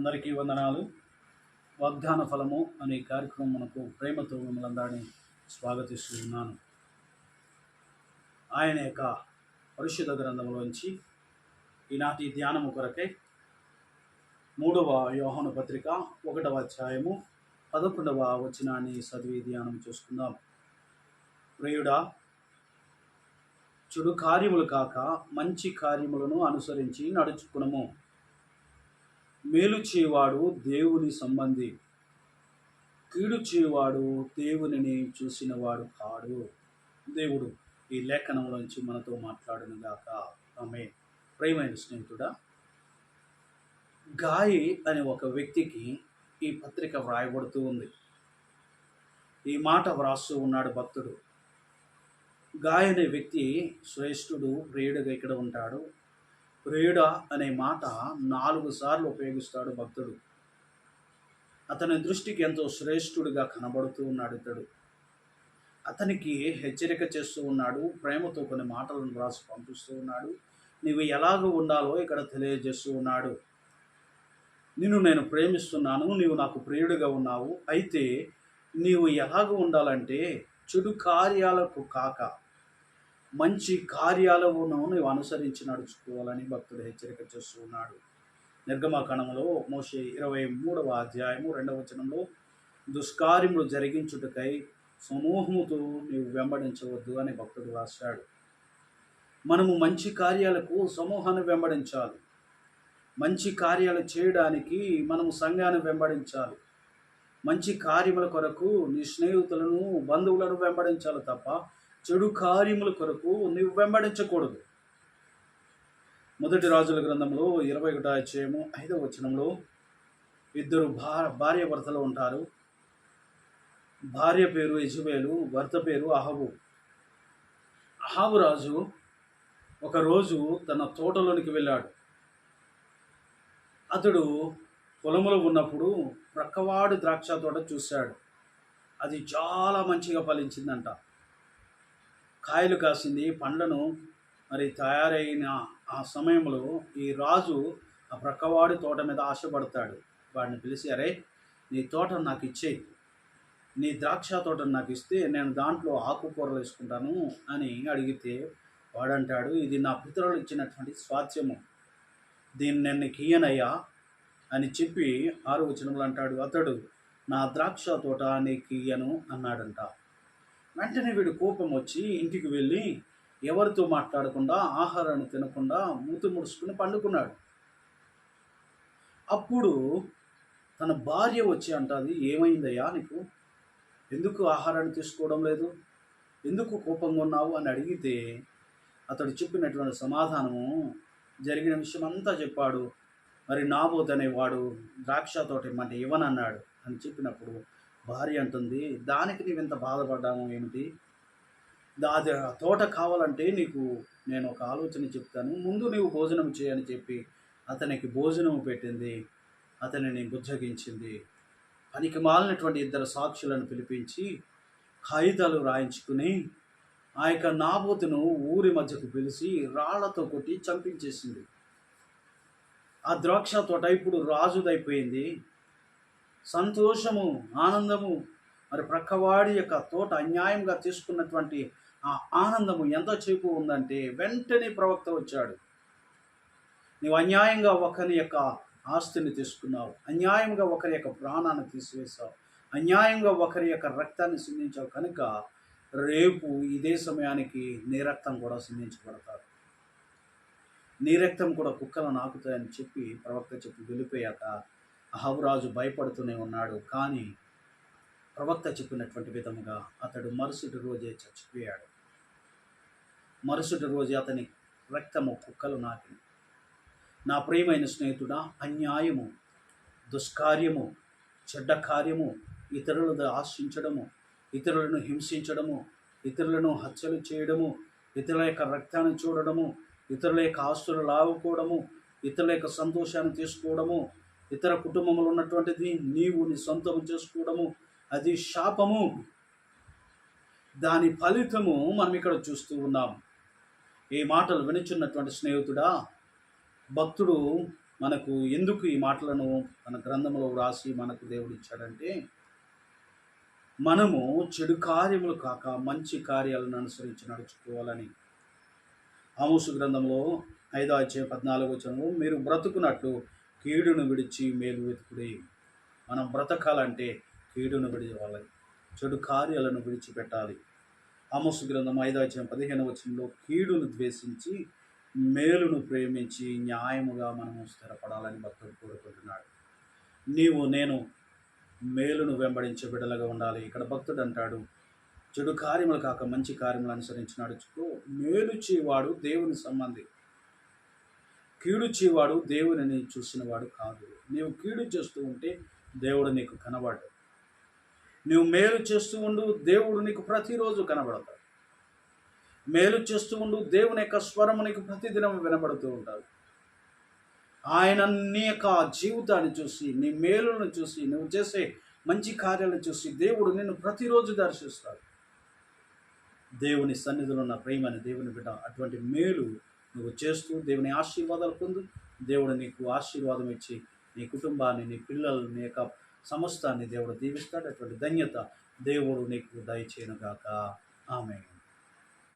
అందరికీ వందనాలు. వాగ్దాన ఫలము అనే కార్యక్రమం మనకు ప్రేమతో మిమ్మల్ని అందరినీ స్వాగతిస్తున్నాను. ఆయన యొక్క పరిశుద్ధ గ్రంథంలోంచి ఈనాటి ధ్యానము కొరకై మూడవ యోహన పత్రిక ఒకటవ అధ్యాయము పదకొండవ వచనాన్ని చదివి ధ్యానం చేసుకుందాం. ప్రియుడా చెడు కార్యములు కాక మంచి కార్యములను అనుసరించి నడుచుకునము. మేలు చేయవాడు దేవుని సంబంధి. కీడు చేయవాడు దేవునిని చూసినవాడు కాడు. దేవుడు ఈ లేఖనంలోంచి మనతో మాట్లాడును గాక. ఆమె ప్రేమైన స్నేహితుడా గాయి అనే ఒక వ్యక్తికి ఈ పత్రిక వ్రాయబడుతూ ఉంది. ఈ మాట వ్రాస్తూ ఉన్నాడు భక్తుడు. గాయ అనే వ్యక్తి శ్రేష్ఠుడు ప్రియుడుగా ఇక్కడ ఉంటాడు. ప్రియుడ అనే మాట నాలుగు సార్లు ఉపయోగిస్తాడు భక్తుడు. అతని దృష్టికి ఎంతో శ్రేష్ఠుడిగా కనబడుతూ ఉన్నాడు ఇతడు. అతనికి హెచ్చరిక చేస్తూ ఉన్నాడు ప్రేమతో కొన్ని మాటలను రాసి పంపిస్తూ ఉన్నాడు. నీవు ఎలాగ ఉండాలో ఇక్కడ తెలియజేస్తూ ఉన్నాడు. నిన్ను నేను ప్రేమిస్తున్నాను నీవు నాకు ప్రియుడిగా ఉన్నావు. అయితే నీవు ఎలాగ ఉండాలంటే చెడు కార్యాలకు కాక మంచి కార్యాలను నువ్వు అనుసరించి నడుచుకోవాలని భక్తుడు హెచ్చరిక చేస్తున్నాడు. నిర్గమకణంలో మోషే ఇరవై మూడవ అధ్యాయము రెండవ వచనంలో దుష్కార్యములు జరిగించుటకై సమూహముతో నీవు వెంబడించవద్దు అని భక్తుడు రాశాడు. మనము మంచి కార్యాలకు సమూహాన్ని వెంబడించాలి. మంచి కార్యాలు చేయడానికి మనము సంఘాన్ని వెంబడించాలి. మంచి కార్యముల కొరకు నీ స్నేహితులను బంధువులను వెంబడించాలి తప్ప చెడు కార్యముల కొరకు నీవు వెంబడించకూడదు. మొదటి రాజుల గ్రంథంలో ఇరవై ఒకటో అధ్యాయము ఐదవ వచనంలో ఇద్దరు భా భార్య భర్తలు ఉంటారు. భార్య పేరు యజుబేలు భర్త పేరు అహబు. అహాబు రాజు ఒకరోజు తన తోటలోనికి వెళ్ళాడు. అతడు పొలంలో ఉన్నప్పుడు ప్రక్కవాడు ద్రాక్ష తోట చూశాడు. అది చాలా మంచిగా ఫలించిందంట. కాయలు కాసింది పండ్లను మరి తయారైన ఆ సమయంలో ఈ రాజు ఆ ప్రక్కవాడి తోట మీద ఆశపడతాడు. వాడిని పిలిచి అరే నీ తోట నాకు ఇచ్చేయి. నీ ద్రాక్ష తోటను నాకు ఇస్తే నేను దాంట్లో ఆకుకూరలు వేసుకుంటాను అని అడిగితే వాడంటాడు ఇది నా పితరులు ఇచ్చినటువంటి స్వాత్యము దీన్ని నేను కీయనయ్యా అని చెప్పి ఆరు వచనంలో అంటాడు. అతడు నా ద్రాక్ష తోట నీకు ఇయ్యను అన్నాడంట. వెంటనే వీడు కోపం వచ్చి ఇంటికి వెళ్ళి ఎవరితో మాట్లాడకుండా ఆహారాన్ని తినకుండా మూతి ముడుచుకుని పండుకున్నాడు. అప్పుడు తన భార్య వచ్చి అంటుంది ఏమైందయ్యా నీకు? ఎందుకు ఆహారాన్ని తీసుకోవడం లేదు? ఎందుకు కోపంగా ఉన్నావు? అని అడిగితే అతడు చెప్పినటువంటి సమాధానము జరిగిన విషయం అంతా చెప్పాడు. మరి నాబోత్ అనేవాడు ద్రాక్ష తోట ఇమ్మంటే ఇవ్వనన్నాడు అని చెప్పినప్పుడు భార్య అంటుంది దానికి నీవు ఇంత బాధపడ్డాము ఏమిటి? అది తోట కావాలంటే నీకు నేను ఒక ఆలోచన చెప్తాను. ముందు నీవు భోజనం చేయని చెప్పి అతనికి భోజనం పెట్టింది. అతనిని బుజ్జగించింది. పనికి మాలినటువంటి ఇద్దరు సాక్షులను పిలిపించి కాగితాలు రాయించుకుని ఆ యొక్క నాబోతును ఊరి మధ్యకు పిలిచి రాళ్ళతో కొట్టి చంపించేసింది. ఆ ద్రాక్ష తోట ఇప్పుడు రాజుదైపోయింది. సంతోషము ఆనందము మరి ప్రక్కవాడి యొక్క తోట అన్యాయంగా తీసుకున్నటువంటి ఆ ఆనందము ఎంతసేపు ఉందంటే వెంటనే ప్రవక్త వచ్చాడు. నీవు అన్యాయంగా ఒకరి యొక్క ఆస్తిని తీసుకున్నావు అన్యాయంగా ఒకరి యొక్క ప్రాణాన్ని తీసివేశావు అన్యాయంగా ఒకరి యొక్క రక్తాన్ని సిందించావు కనుక రేపు ఇదే సమయానికి నీ రక్తం కూడా సిందించబడతారు నీ రక్తం కూడా కుక్కలు నాకుతాయని చెప్పి ప్రవక్త చెప్పి వెళ్ళిపోయాక అహవరాజు భయపడుతూనే ఉన్నాడు. కానీ ప్రవక్త చెప్పినటువంటి విధముగా అతడు మరుసటి రోజే చచ్చిపోయాడు. మరుసటి రోజే అతని రక్తము కుక్కలు నాకి నా ప్రియమైన స్నేహితుడా అన్యాయము దుష్కార్యము చెడ్డ కార్యము ఇతరులను ఆశించడము ఇతరులను హింసించడము ఇతరులను హత్యలు చేయడము ఇతరుల యొక్క రక్తాన్ని చూడడము ఇతరుల యొక్క ఆస్తులు లావుకోవడము ఇతరుల యొక్క సంతోషాన్ని తీసుకోవడము ఇతర కుటుంబంలో ఉన్నటువంటిది నీవు నీ సొంతం చేసుకోవడము అది శాపము. దాని ఫలితము మనం ఇక్కడ చూస్తూ ఉన్నాం. ఈ మాటలు వినిచున్నటువంటి స్నేహితుడా భక్తుడు మనకు ఎందుకు ఈ మాటలను మన గ్రంథంలో వ్రాసి మనకు దేవుడు ఇచ్చాడంటే మనము చెడు కార్యములు కాక మంచి కార్యాలను అనుసరించి నడుచుకోవాలని. ఆమోసు గ్రంథంలో ఐదో వచ్చే పద్నాలుగు వచనము మీరు బ్రతుకున్నట్లు కీడును విడిచి మేలు వెతుకుడే. మనం బ్రతకాలంటే కీడును విడివాలి చెడు కార్యాలను విడిచిపెట్టాలి. ఆమోసు గ్రంథం ఐదో పదిహేను వచనంలో కీడును ద్వేషించి మేలును ప్రేమించి న్యాయముగా మనము స్థిరపడాలని భక్తుడు కోరుకుంటున్నాడు. నీవు నేను మేలును వెంబడించే బిడ్డలుగా ఉండాలి. ఇక్కడ భక్తుడు అంటాడు చెడు కార్యములు కాక మంచి కార్యములు అనుసరించి నడుచుకో మేలు చేయవాడు దేవుని సంబంధి కీడు చేయవాడు దేవుని చూసినవాడు కాదు. నీవు కీడు చేస్తూ ఉంటే దేవుడు నీకు కనబడు నువ్వు మేలు చేస్తూ ఉండు దేవుడు నీకు ప్రతిరోజు కనబడతాడు. మేలు చేస్తూ ఉండు దేవుని యొక్క స్వరము నీకు ప్రతిదినం వినబడుతూ ఉంటాడు ఆయన నీ యొక్క జీవితాన్ని చూసి నీ మేలులను చూసి నువ్వు చేసే మంచి కార్యాలను చూసి దేవుడు నిన్ను ప్రతిరోజు దర్శిస్తాడు. దేవుని సన్నిధిలో ఉన్న ప్రేమని దేవుని బిడ్డ అటువంటి మేలు నువ్వు చేస్తూ దేవుని ఆశీర్వాదాలు పొందు. దేవుడు నీకు ఆశీర్వాదం ఇచ్చి నీ కుటుంబాన్ని నీ పిల్లల్ని నీ యొక్క సమస్తాన్ని దేవుడు దీవిస్తాడు. అటువంటి ధన్యత దేవుడు నీకు దయచేయను గాక ఆమె